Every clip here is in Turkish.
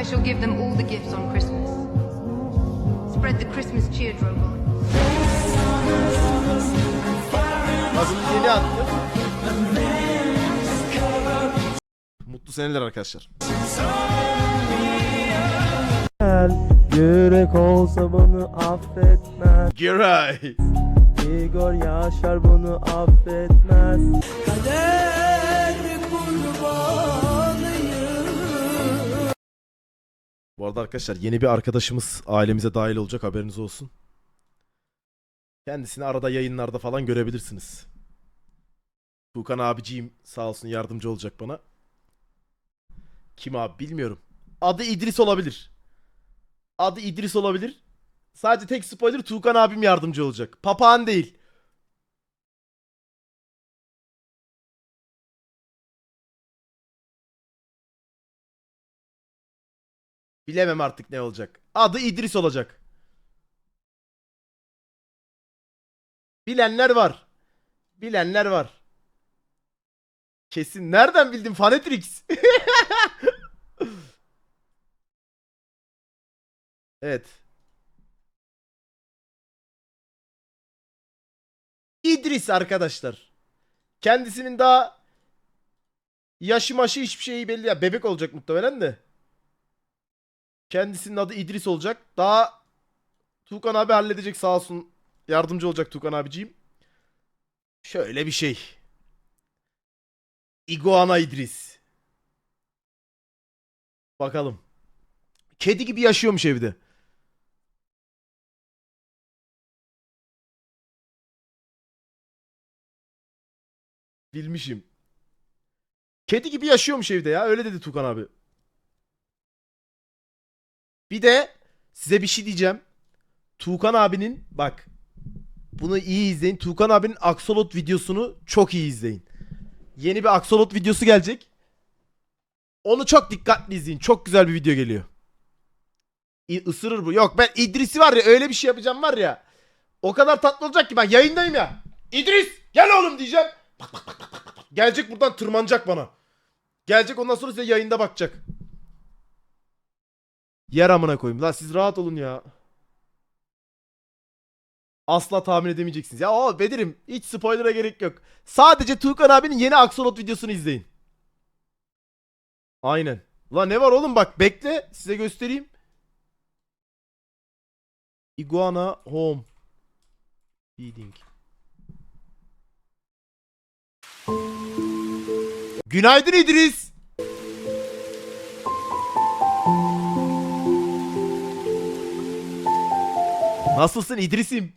I shall give them all the gifts on Christmas. Spread the Christmas cheer, Drogon. Adını yeni attı. Mutlu seneler arkadaşlar. Yürek olsa bunu affetmez Giray. Igor Yaşar bunu affetmez Bu arada arkadaşlar yeni bir arkadaşımız ailemize dahil olacak haberiniz olsun. Kendisini arada yayınlarda falan görebilirsiniz. Tuğkan abiciğim sağ olsun yardımcı olacak bana. Kim abi bilmiyorum. Adı İdris olabilir. Adı İdris olabilir. Sadece tek spoiler Tuğkan abim yardımcı olacak. Papağan değil. Bilemem artık ne olacak. Adı İdris olacak. Bilenler var. Bilenler var. Kesin. Nereden bildin Fanatrix? evet. İdris arkadaşlar. Kendisinin daha yaşı maşı hiçbir şeyi belli ya. Bebek olacak muhtemelen de. Kendisinin adı İdris olacak. Daha Tuğkan abi halledecek sağ olsun. Yardımcı olacak Tuğkan abiciğim. Şöyle bir şey. Iguana İdris. Bakalım. Kedi gibi yaşıyormuş evde. Bilmişim. Kedi gibi yaşıyormuş evde ya. Öyle dedi Tukan abi. Bir de size bir şey diyeceğim. Tuğkan abinin bak bunu iyi izleyin. Tuğkan abinin Axolot videosunu çok iyi izleyin. Yeni bir Axolot videosu gelecek. Onu çok dikkatli izleyin. Çok güzel bir video geliyor. İ- ısırır bu. Yok ben İdris'i var ya öyle bir şey yapacağım var ya. O kadar tatlı olacak ki ben yayındayım ya. İdris gel oğlum diyeceğim. Bak, bak, bak, bak, bak, bak. Gelecek buradan tırmanacak bana. Gelecek ondan sonra size yayında bakacak. Yer amına koyayım. Lan siz rahat olun ya. Asla tahmin edemeyeceksiniz. Ya o Bedir'im hiç spoiler'a gerek yok. Sadece Tuğkan abinin yeni Axolot videosunu izleyin. Aynen. Lan ne var oğlum bak bekle size göstereyim. Iguana Home. Feeding. Günaydın İdris. Nasılsın İdris'im?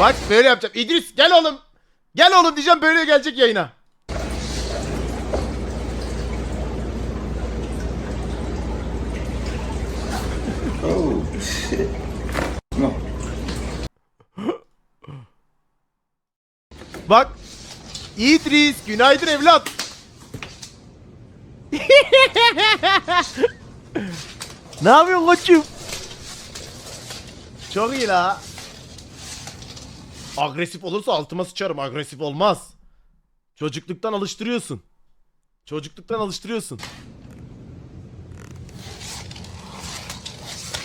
Bak böyle yapacağım. İdris gel oğlum. Gel oğlum diyeceğim böyle gelecek yayına. Bak. İdris günaydın evlat. ne yapıyorsun koçum? Çok iyi la. Agresif olursa altıma sıçarım. Agresif olmaz. Çocukluktan alıştırıyorsun. Çocukluktan alıştırıyorsun.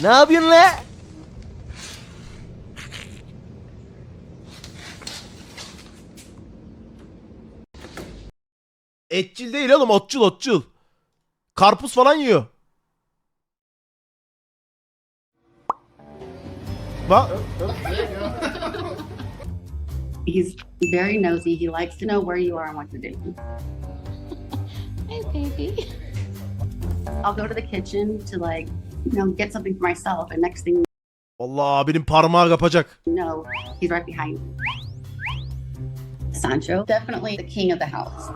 Ne yapıyorsun la? Etçil değil oğlum otçul otçul. Karpuz falan yiyor. Bak. He's very nosy. He likes to know where you are and what you're doing. Hi, baby. I'll go to the kitchen to like, you know, get something for myself, and next thing you Allah abinin parmağı kapacak. know, he's right behind me. Sancho, definitely the king of the house.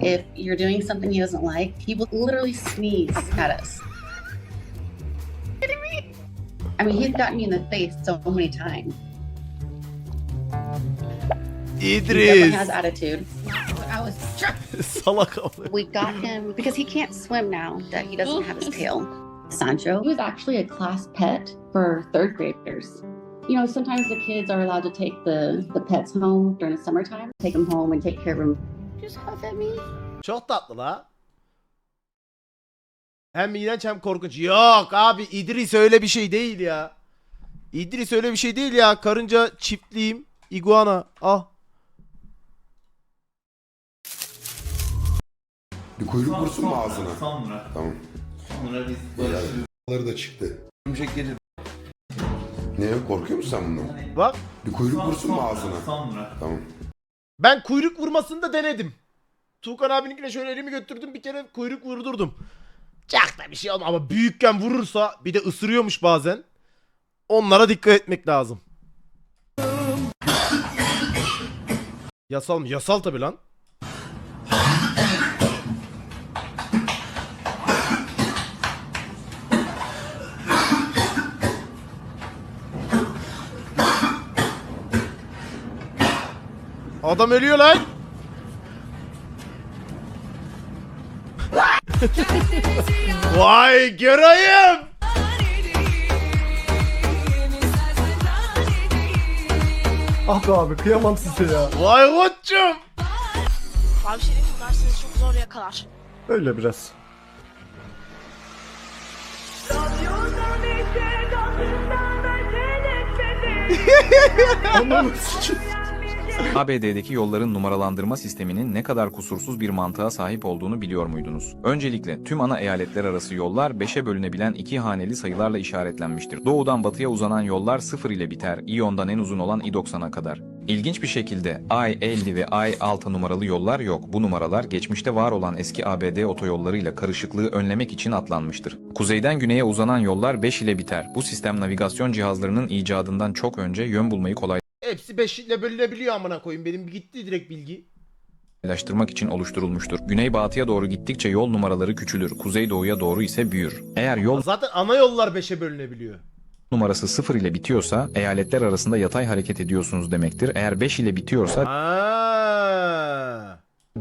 If you're doing something he doesn't like, he will literally sneeze at us. Kidding me? I mean, he's gotten me in the face so many times. He definitely has attitude. I was trying. Salak ama. We got him because he can't swim now that he doesn't have his tail. Sancho. He was actually a class pet for third graders. You know, sometimes the kids are allowed to take the, the pets home during the summertime, take them home and take care of them Just huff at me. Çok tatlı la. Hem iğrenç hem korkunç. Yok abi İdris öyle bir şey değil ya. İdris öyle bir şey değil ya. Karınca çiftliğim. iguana. Ah. Bir kuyruk vursun mu ağzına? Sonra. Tamam. Sonra biz Barışları da çıktı. Örümcek gelir. Ne korkuyor musun sen bundan? Bak. Bir kuyruk vursun mu ağzına? Sonra. Tamam. Ben kuyruk vurmasını da denedim. Tuğkan abininkine şöyle elimi götürdüm bir kere kuyruk vurdurdum. Çok da bir şey olmaz ama büyükken vurursa bir de ısırıyormuş bazen. Onlara dikkat etmek lazım. Yasal mı? Yasal tabi lan. Adam ölüyor lan. Vay göreyim. Ah be abi kıyamam size ya. Vay koçum. Mi? bunlar sizi çok zor yakalar. Öyle biraz. Ananı sikeyim. ABD'deki yolların numaralandırma sisteminin ne kadar kusursuz bir mantığa sahip olduğunu biliyor muydunuz? Öncelikle tüm ana eyaletler arası yollar 5'e bölünebilen iki haneli sayılarla işaretlenmiştir. Doğudan batıya uzanan yollar 0 ile biter, İyon'dan en uzun olan I-90'a kadar. İlginç bir şekilde I-50 ve I-6 numaralı yollar yok. Bu numaralar geçmişte var olan eski ABD otoyollarıyla karışıklığı önlemek için atlanmıştır. Kuzeyden güneye uzanan yollar 5 ile biter. Bu sistem navigasyon cihazlarının icadından çok önce yön bulmayı kolay Hepsi 5 ile bölünebiliyor amına koyayım. Benim gitti direkt bilgi. kolaylaştırmak için oluşturulmuştur. Güneybatıya doğru gittikçe yol numaraları küçülür, kuzeydoğuya doğru ise büyür. Eğer yol Zaten ana yollar 5'e bölünebiliyor. numarası 0 ile bitiyorsa eyaletler arasında yatay hareket ediyorsunuz demektir. Eğer 5 ile bitiyorsa Aa.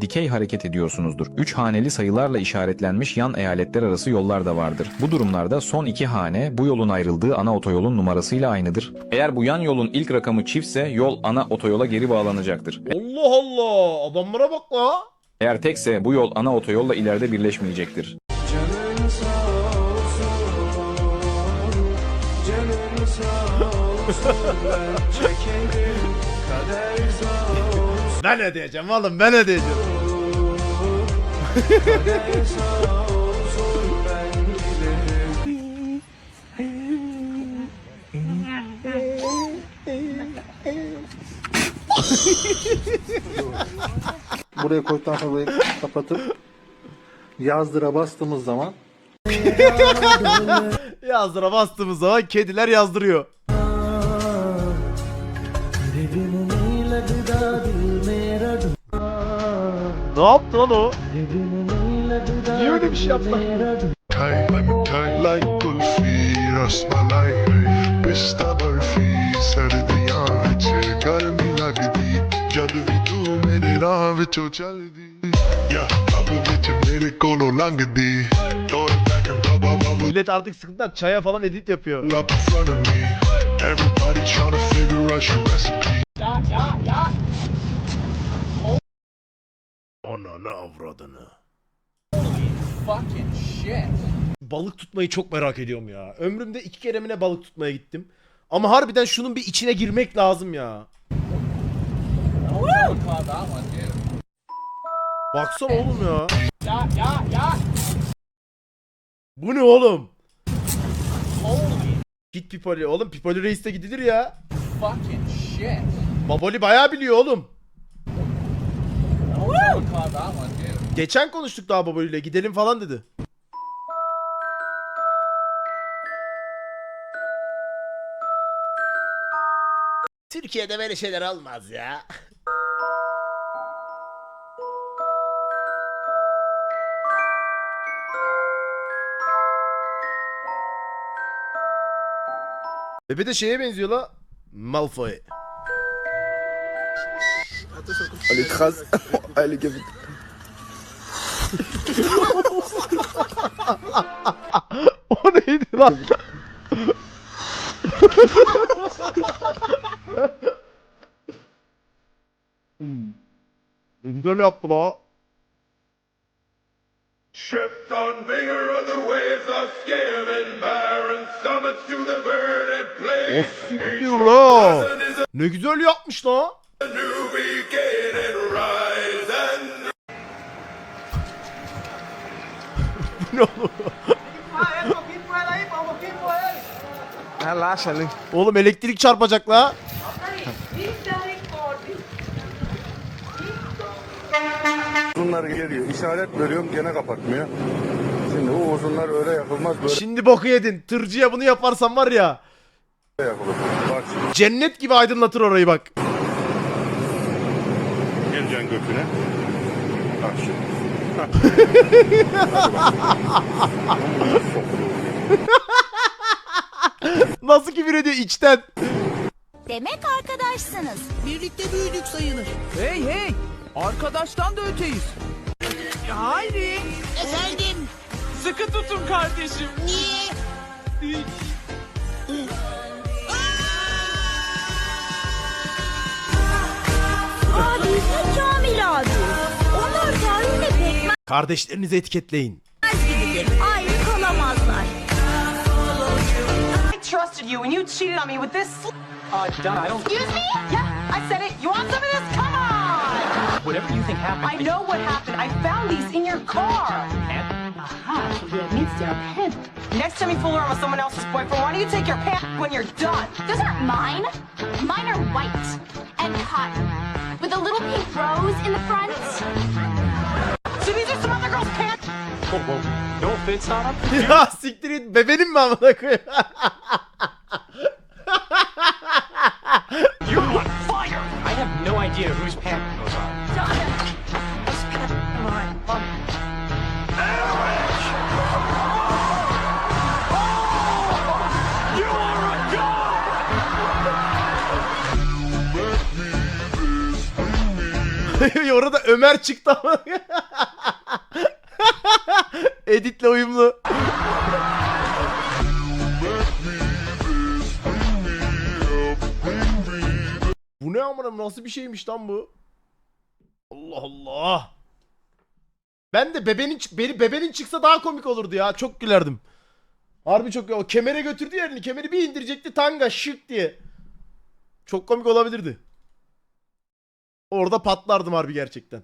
Dikey hareket ediyorsunuzdur. 3 haneli sayılarla işaretlenmiş yan eyaletler arası yollar da vardır. Bu durumlarda son iki hane bu yolun ayrıldığı ana otoyolun numarasıyla aynıdır. Eğer bu yan yolun ilk rakamı çiftse yol ana otoyola geri bağlanacaktır. Allah Allah. Adamlara bak la. Eğer tekse bu yol ana otoyolla ileride birleşmeyecektir. Ben ödeyeceğim oğlum ben ödeyeceğim. Buraya koyduktan sonra kapatıp yazdıra bastığımız zaman Yazdıra bastığımız zaman kediler yazdırıyor. Ne yaptı lan o? Niye öyle bir şey yaptı? Millet artık sıkıntıdan çaya falan edit yapıyor. Ananı avradını. Balık tutmayı çok merak ediyorum ya. Ömrümde iki kere mi ne balık tutmaya gittim. Ama harbiden şunun bir içine girmek lazım ya. Baksana oğlum ya. Bu ne oğlum? Git Pipoli. Oğlum Pipoli Reis'te gidilir ya. Baboli bayağı biliyor oğlum. Geçen konuştuk daha ile gidelim falan dedi. Türkiye'de böyle şeyler olmaz ya. Bebe de şeye benziyor la. Malfoy. Elle écrase. Elle est gavée. O neydi lan? Hmm. Ne güzel yaptı la. On bigger of the waves of scamming barren summits to the verdant plain. Of siktir la. Ne güzel yapmış la. Ne oğlum? Oğlum elektrik çarpacak la. Uzunlar geliyor. İşaret veriyorum gene kapatmıyor. Şimdi o uzunlar öyle yapılmaz böyle Şimdi boku yedin. Tırcıya bunu yaparsan var ya. Bak şimdi Cennet gibi aydınlatır orayı bak. geleceksin götüne. Bak şimdi. Nasıl küfür ediyor içten. Demek arkadaşsınız. Birlikte büyüdük sayılır. Hey hey! Arkadaştan da öteyiz. Haydi. Efendim? Sıkı tutun kardeşim. Niye? Kardeşlerinizi etiketleyin. Ayrı kalamazlar. I trusted you and you cheated on me with this. Uh, Don, I don't. Excuse me? Yeah, I said it. You want some of this? Come on! Whatever you think happened. I know what happened. I found these in your car. Aha, so that means they're pimp. Next time you fool around with someone else's boyfriend, why don't you take your pants when you're done? Those aren't mine. Mine are white and cotton with a little pink rose in the front. Ya siktir et. Bebenim mi amına koyayım? You're on fire! I have no idea whose pants those are. You are a god! Orada Ömer çıktı ama. Editle uyumlu. Bu ne amına nasıl bir şeymiş lan bu? Allah Allah. Ben de bebenin beni bebenin çıksa daha komik olurdu ya. Çok gülerdim. Harbi çok o kemere götürdü ya elini. Kemeri bir indirecekti tanga şık diye. Çok komik olabilirdi. Orada patlardım harbi gerçekten.